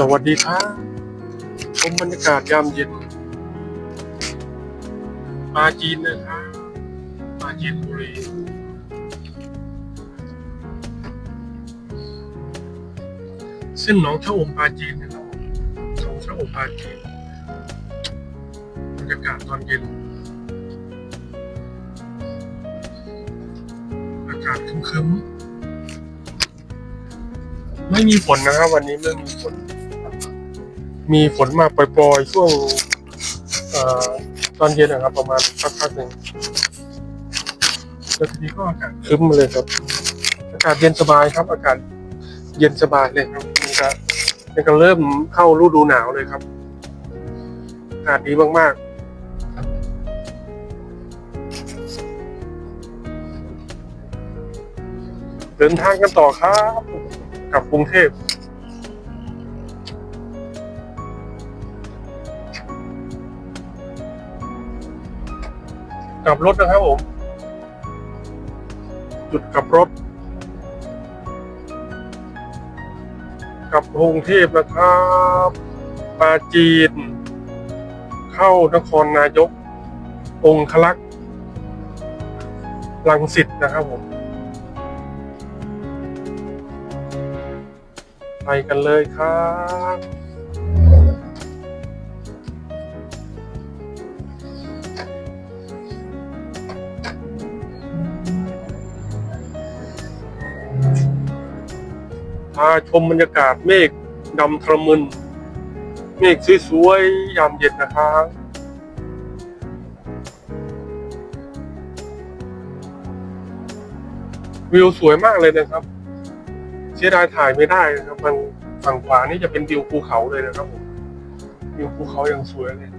สวัสดีครับชมบรรยากาศยามเย็นปลาจีนนะครับปลาจีนบุรีเส้นหนองชะอมปลาจีนนะครับหนองชะอมปลาจีนบรรยากาศตอนเย็นอากาศครึ้มๆไม่มีฝนนะครับ วันนี้ไม่มีฝน มีฝนมาปล่อยๆ ช่วงอตอนเย็นนะครับ ประมาณสักพักหนึ่งแล้วทีนี้ก็อากาศครึ้มาเลยครับ อากาศเย็นสบายครับ อากาศเย็นสบายเลยครับนี่ก็นี่ก็เริ่มเข้าฤดูหนาวเลยครับ อากาศดีมากๆเดินทางกันต่อครับกลับกรุงเทพ กลับรถนะครับผม จุดกลับรถ กลับกรุงเทพนะครับ ปาจีน เข้านครนายก องคลักษ์ลังสิตนะครับผม ไปกันเลยครับ พาชมบรรยากาศเมฆดำทะมึน เมฆสวยๆยามเย็นนะครับวิวสวยมากเลยนะครับ เสียดายถ่ายไม่ได้นะครับมันฝั่งขวานี่จะเป็นวิวภูเขาเลยนะครับผมวิวภูเขาอย่างสวยเลย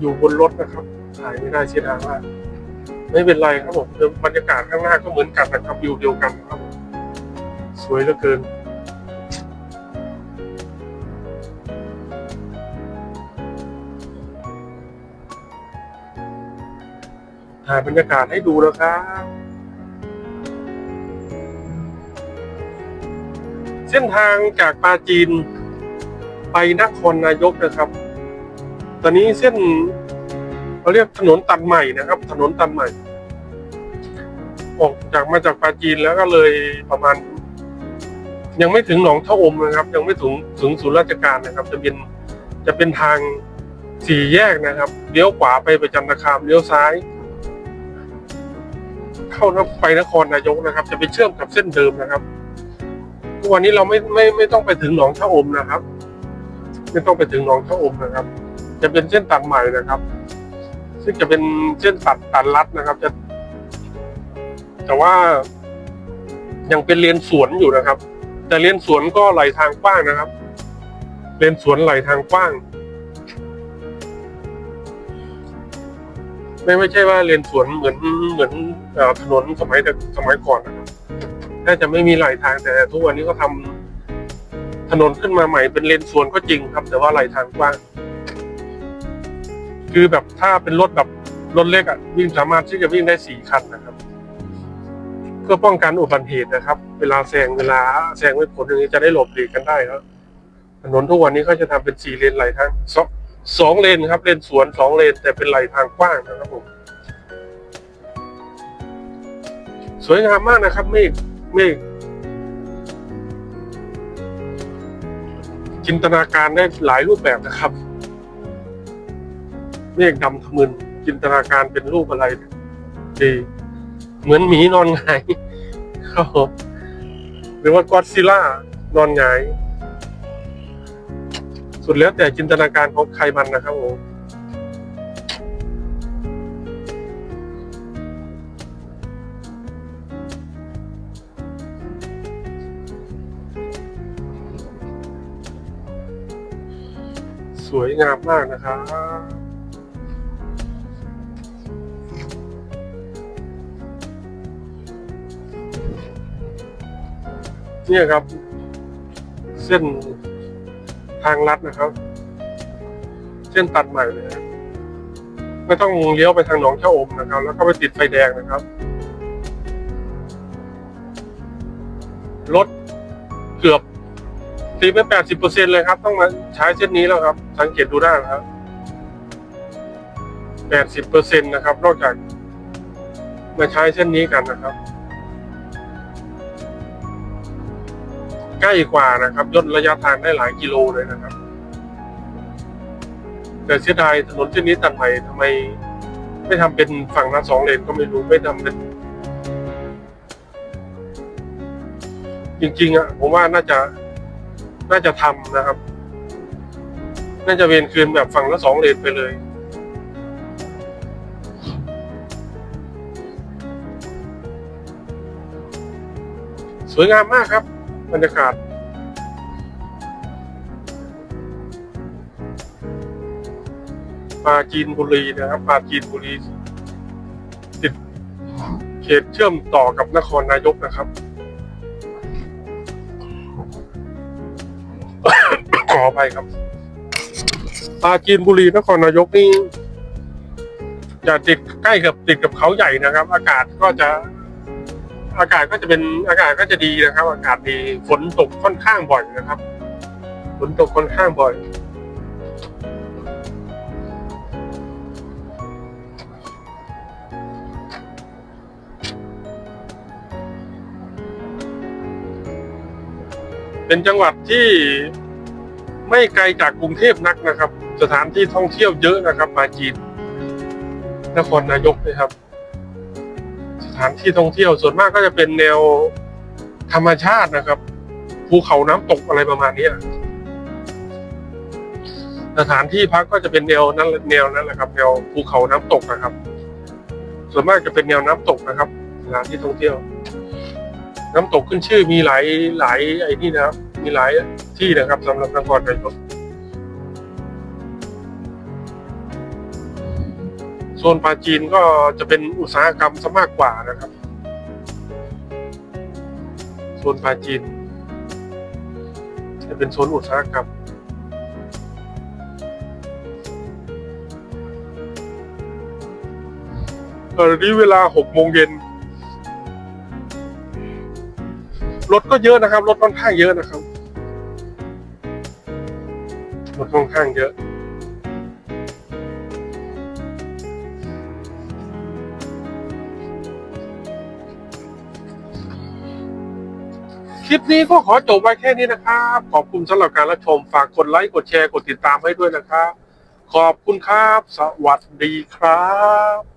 อยู่บนรถนะครับ ถ่ายไม่ได้เสียดายมาก ไม่เป็นไรครับผมบรรยากาศข้างหน้าก็เหมือนกันนะครับวิวเดียวกันครับ สวยเหลือเกิน ถ่ายบรรยากาศให้ดูแล้วครับ เส้นทางจากปาจีนไปนครนายกนะครับ ตอนนี้เส้น เราเรียกถนนตัดใหม่นะครับ ถนนตัดใหม่ ออกจากมาจากปาจีนแล้วก็เลยประมาณ ยังไม่ถึงหนองเท่าอมนะครับ ยังไม่ถึงถึงศูนย์ราชการนะครับ จะเป็นจะเป็นทางสี่แยกนะครับเลี้ยวขวาไปประจันตคามเลี้ยวซ้าย เข้าไปนครนายกนะครับ จะไปเชื่อมกับเส้นเดิมนะครับทุกวันนี้เราไม่ไม่ไม่ต้องไปถึงหนองเท่าอมนะครับ ไม่ต้องไปถึงหนองเท่าอมนะครับ จะเป็นเส้นตัดใหม่นะครับ ซึ่งจะเป็นเส้นตัดตัดลัดนะครับ จะ แต่ว่ายังเป็นเลนสวนอยู่นะครับ แต่เลนสวนก็ไหลทางกว้างนะครับ เลนสวนไหลทางกว้าง ไม่ไม่ใช่ว่าเลนสวนเหมือนเหมือนอถนนสมัยแต่สมัยก่อนนะครับน่าจะไม่มีไหลทางแต่ทุกวันนี้ก็ทำถนนขึ้นมาใหม่เป็นเลนสวนก็จริงครับ แต่ว่าไหลทางกว้าง คือแบบถ้าเป็นรถแบบรถเล็กอะวิ่งสามารถที่จะวิ่งได้สี่คันนะครับ เพื่อป้องกันอุบัติเหตุนะครับ เวลาแซงเวลาแซงไม่พ้นอย่างนี้จะได้หลบหลีกกันได้ครับถนนทุกวันนี้เขาจะทำเป็นสี่เลนไหลทางสองสองเลนครับ เลนสวนสองเลน แต่เป็นไหลทางกว้างนะครับผมสวยงามมากนะครับเมฆเมฆจินตนาการได้หลายรูปแบบนะครับ เมฆดำทะมึนจินตนาการเป็นรูปอะไรดีเหมือนหมีนอนหงายครับผมหรือว่ากอดซิลล่านอนหงาย สุดแล้วแต่จินตนาการของใครมันนะครับผมสวยงามมากนะครับ เนี่ยครับ เส้นทางลัดนะครับ เส้นตัดใหม่เลยนะไม่ต้องเลี้ยวไปทางหนองเจ้าอมนะครับ แล้วก็ไปติดไฟแดงนะครับลดเกือบตีไปแปดสิบเปอร์เซ็นเลยครับ ต้องมาใช้เส้นนี้แล้วครับ สังเกตดูได้นะครับแปดสิบเปอร์เซ็นนะครับ นอกจากมาใช้เส้นนี้กันนะครับ ใกล้กว่านะครับย่นระยะทางได้หลายกิโลเลยนะครับ แต่เสียดายถนนเส้นนี้ตัดใหม่ทำไม ไม่ทำเป็นฝั่งละสองเลนก็ไม่รู้ไม่ทำเป็น จริงๆอะผมว่าน่าจะน่าจะทำนะครับ น่าจะเวียนคืนแบบฝั่งละสองเลนไปเลยสวยงามมากครับ บรรยากาศปาจีนบุรีนะครับปาจีนบุรี ติดเขตเชื่อมต่อกับนครนายกนะครับ ขออภัยครับปาจีนบุรีนครนายกนี่จะติดใกล้กับติดกับเขาใหญ่นะครับ อากาศก็จะ อากาศก็จะเป็นอากาศก็จะดีนะครับ อากาศดีฝนตกค่อนข้างบ่อยนะครับ ฝนตกค่อนข้างบ่อย เป็นจังหวัดที่ไม่ไกลจากกรุงเทพนักนะครับ สถานที่ท่องเที่ยวเยอะนะครับปาจีนนครนายกนะครับ ถานที่ท่องเที่ยวส่วนมากก็จะเป็นแนวธรรมชาตินะครับภูเขาน้ำตกอะไรประมาณนี้สถานที่พักก็จะเป็นแนวนั้นแนวนั้นแหละครับ แนวภูเขาน้ำตกนะครับ ส่วนมากจะเป็นแนวน้ำตกนะครับสถานที่ท่องเที่ยว น้ำตกขึ้นชื่อมีหลายหลายไอ้นี่นะครับ มีหลายที่นะครับสำหรับนครนายก ซนปาจีนก็จะเป็นอุตสาหกรรมซะมากกว่านะครับโซนปาจีน จะเป็นโซนอุตสาหกรรมตอนนี้เวลาหกโมงเย็นรถก็เยอะนะครับรถค่อนข้างเยอะนะครับรถค่อนข้างเยอะ ลิปนี้ก็ขอจบไว้แค่นี้นะครับ ขอบคุณสำหรับการรับชม ฝากกดไลค์ กดแชร์ กดติดตามให้ด้วยนะครับ ขอบคุณครับ สวัสดีครับ